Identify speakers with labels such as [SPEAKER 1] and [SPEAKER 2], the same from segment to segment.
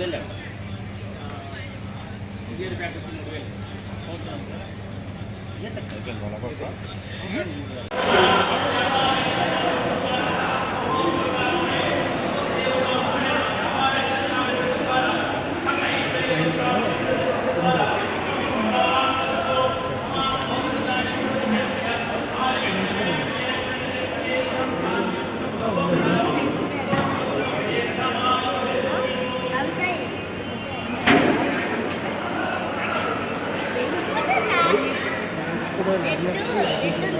[SPEAKER 1] వేలు ఇంకేడు ప్యాకెట్ మూడు వేలు. సార్.
[SPEAKER 2] Thank you.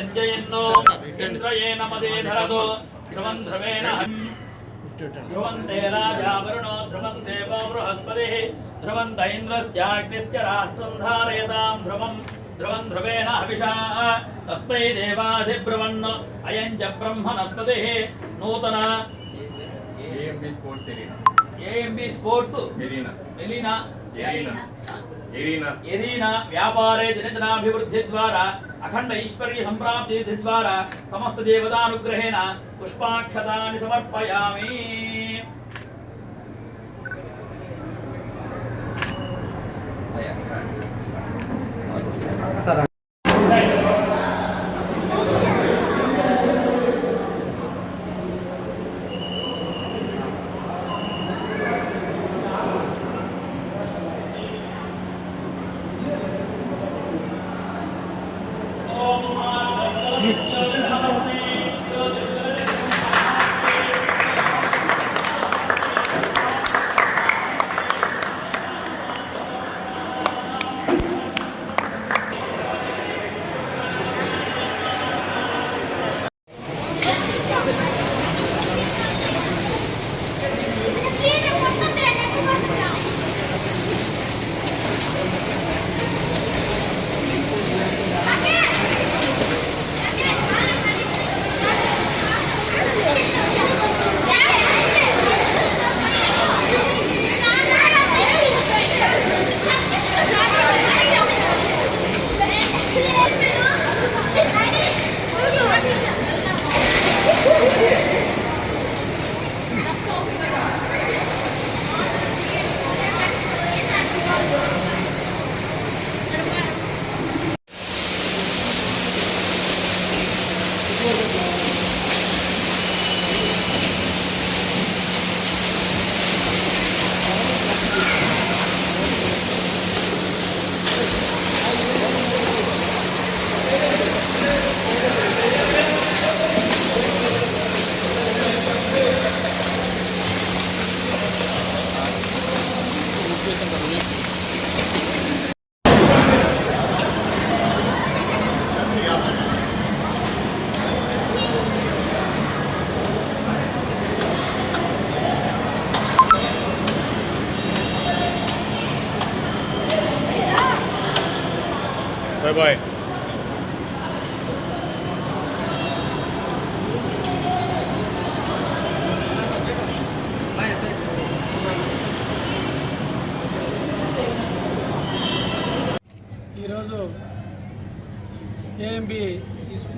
[SPEAKER 2] సంజయన్నో ఇంద్రయేణ మదే ధరదో ధ్రువం ధ్రువేణ ధ్రువం తే రాజా వరుణో ధ్రువం దేవో బృహస్పతి ధ్రువం దైంద్రశ్చాగ్నిశ్చ రాష్ట్రం ధారయతాం ధ్రువం ధ్రువం ధ్రువేణ హవిషా తస్మై దేవాధిబ్రువన్ అయం చ బ్రహ్మణస్పతి నూతన
[SPEAKER 3] A M B sports
[SPEAKER 2] A M B sports
[SPEAKER 3] arena
[SPEAKER 2] మెలీనా
[SPEAKER 3] arena
[SPEAKER 2] వ్యాపారే జనితనాభివృద్ధి ద్వారా అఖండ ఐశ్వర్య సంప్రాప్తి ద్వారా సమస్త దేవతానుగ్రహేణ పుష్పాక్షతాన్ని సమర్పయామి.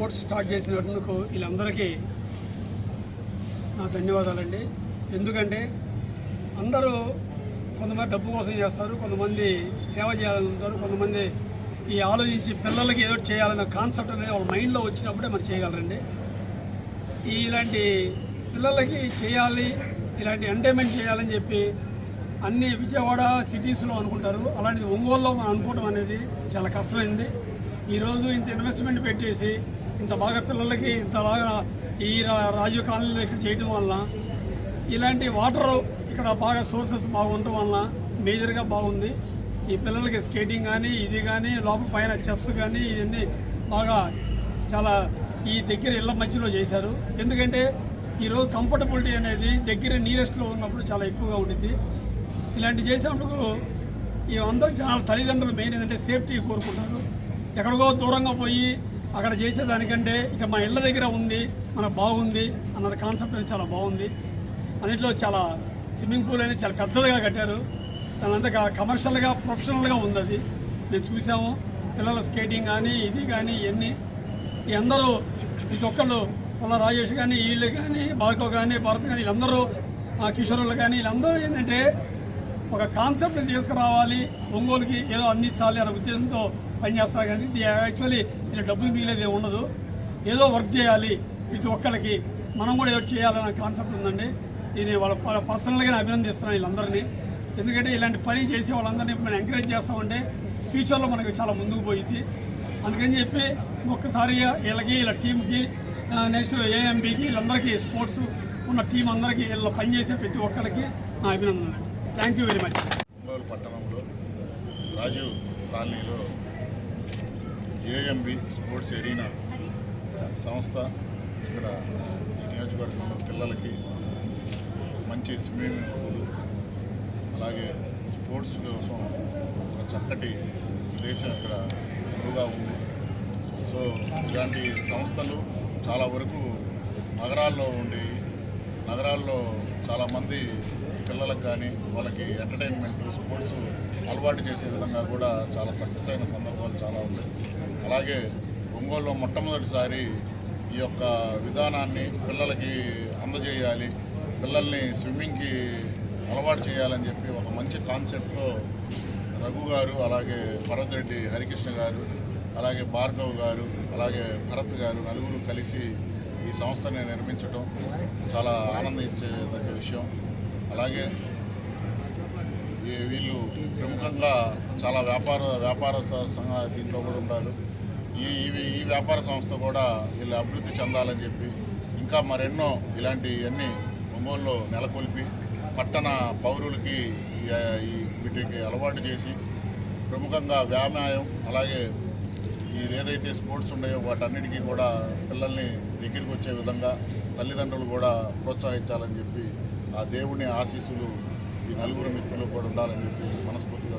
[SPEAKER 4] స్పోర్ట్స్ స్టార్ట్ చేసినందుకు వీళ్ళందరికీ నా ధన్యవాదాలండి. ఎందుకంటే అందరూ కొంతమంది డబ్బు కోసం చేస్తారు కొంతమంది సేవ చేయాలని ఉంటారు కొంతమంది ఈ ఆలోచించి పిల్లలకి ఏదో చేయాలన్న కాన్సెప్ట్ అనేది వాళ్ళ మైండ్లో వచ్చినప్పుడే మనం చేయగలరండి. ఇలాంటి పిల్లలకి చేయాలి ఇలాంటి ఎంటర్టైన్మెంట్ చేయాలని చెప్పి అన్ని విజయవాడ సిటీస్లో అనుకుంటారు. అలాంటిది ఒంగోలులో మనం అనుకోవడం అనేది చాలా కష్టమైంది. ఈరోజు ఇంత ఇన్వెస్ట్మెంట్ పెట్టేసి ఇంత బాగా పిల్లలకి ఇంత బాగా ఈ రా- రాజీవ్ కాలనీలో ఇక్కడ చేయడం వలన ఇలాంటి వాటర్ ఇక్కడ బాగా సోర్సెస్ బాగుండటం వలన మేజర్గా బాగుంది. ఈ పిల్లలకి స్కేటింగ్ కానీ ఇది కానీ లోపల పైన చెస్ కానీ ఇవన్నీ బాగా చాలా ఈ దగ్గర ఇళ్ళ మధ్యలో చేశారు. ఎందుకంటే ఈరోజు కంఫర్టబిలిటీ అనేది దగ్గర నీరెస్ట్లో ఉన్నప్పుడు చాలా ఎక్కువగా ఉండింది ఇలాంటి చేసినప్పుడు ఈ అందరూ చాలా తల్లిదండ్రులు మెయిన్ ఏంటంటే సేఫ్టీ కోరుకుంటారు. ఎక్కడికో దూరంగా పోయి అక్కడ చేసేదానికంటే ఇక మా ఇళ్ళ దగ్గర ఉంది మన బాగుంది అన్నది కాన్సెప్ట్ అనేది చాలా బాగుంది. అన్నింటిలో చాలా స్విమ్మింగ్ పూల్ అనేది చాలా పెద్దదిగా కట్టారు. దానంతా కమర్షియల్గా ప్రొఫెషనల్గా ఉంది అది. మేము చూసాము. పిల్లల స్కేటింగ్ కానీ ఇది కానీ ఇవన్నీ. ఈ అందరూ ప్రతి ఒక్కళ్ళు వాళ్ళ రాజేష్ కానీ వీళ్ళు కానీ భార్గవ్ కానీ భరత్ కానీ వీళ్ళందరూ ఆ కిషోరులు కానీ వీళ్ళందరూ ఏంటంటే ఒక కాన్సెప్ట్ని తీసుకురావాలి. ఒంగోలుకి ఏదో అందించాలి అనే ఉద్దేశంతో పనిచేస్తారు కానీ యాక్చువల్లీ దీని డబ్బులు మిగిలేదు ఉండదు. ఏదో వర్క్ చేయాలి ప్రతి ఒక్కరికి మనం కూడా ఏదో చేయాలనే కాన్సెప్ట్ ఉందండి. దీన్ని వాళ్ళ ప- పర్సనల్గా అభినందిస్తున్నాను వీళ్ళందరినీ. ఎందుకంటే ఇలాంటి పని చేసి వాళ్ళందరినీ మనం ఎంకరేజ్ చేస్తామంటే ఫ్యూచర్లో మనకు చాలా ముందుకు పోయింది అందుకని చెప్పి ఒక్కసారి వీళ్ళకి వీళ్ళ టీంకి నెక్స్ట్ ఏఎంబీకి వీళ్ళందరికీ స్పోర్ట్స్ ఉన్న టీం అందరికీ వీళ్ళ పనిచేసే ప్రతి ఒక్కరికి నా అభినందనలు. థ్యాంక్ యూ వెరీ మచ్
[SPEAKER 5] పట్టణంలో రాజీవ్ కాలనీలో ఏఎంబి స్పోర్ట్స్ ఎరీనా సంస్థ ఇక్కడ ఈ నియోజకవర్గంలో పిల్లలకి మంచి స్విమ్మింగ్ పూల్ అలాగే స్పోర్ట్స్ కోసం ఒక చక్కటి ప్రదేశం ఇక్కడ ఎక్కువగా ఉంది. సో ఇలాంటి సంస్థలు చాలా వరకు నగరాల్లో ఉండేవి. నగరాల్లో చాలామంది పిల్లలకు కానీ వాళ్ళకి ఎంటర్టైన్మెంట్ స్పోర్ట్స్ అలవాటు చేసే విధంగా కూడా చాలా సక్సెస్ అయిన సందర్భాలు చాలా ఉన్నాయి. అలాగే ఒంగోలులో మొట్టమొదటిసారి ఈ యొక్క విధానాన్ని పిల్లలకి అందజేయాలి పిల్లల్ని స్విమ్మింగ్కి అలవాటు చేయాలని చెప్పి ఒక మంచి కాన్సెప్ట్తో రఘు గారు అలాగే భరత్ రెడ్డి హరికృష్ణ గారు అలాగే భార్గవ్ గారు అలాగే భరత్ గారు నలుగురు కలిసి ఈ సంస్థని నిర్మించడం చాలా ఆనందించేదగ్గ విషయం. అలాగే వీళ్ళు ప్రముఖంగా చాలా వ్యాపార వ్యాపార సంఘ దీంట్లో కూడా ఉన్నారు ఈ ఇవి ఈ వ్యాపార సంస్థ కూడా వీళ్ళు అభివృద్ధి చెందాలని చెప్పి ఇంకా మరెన్నో ఇలాంటివన్నీ ఒంగోలులో నెలకొల్పి పట్టణ పౌరులకి వీటికి అలవాటు చేసి ప్రముఖంగా వ్యాయామం అలాగే ఏదైతే స్పోర్ట్స్ ఉన్నాయో వాటన్నిటికీ కూడా పిల్లల్ని దగ్గరికి వచ్చే విధంగా తల్లిదండ్రులు కూడా ప్రోత్సహించాలని చెప్పి ఆ దేవుని ఆశీస్సులు ఈ నలుగురు మిత్రులు కూడా ఉండాలని చెప్పి మనస్ఫూర్తిగా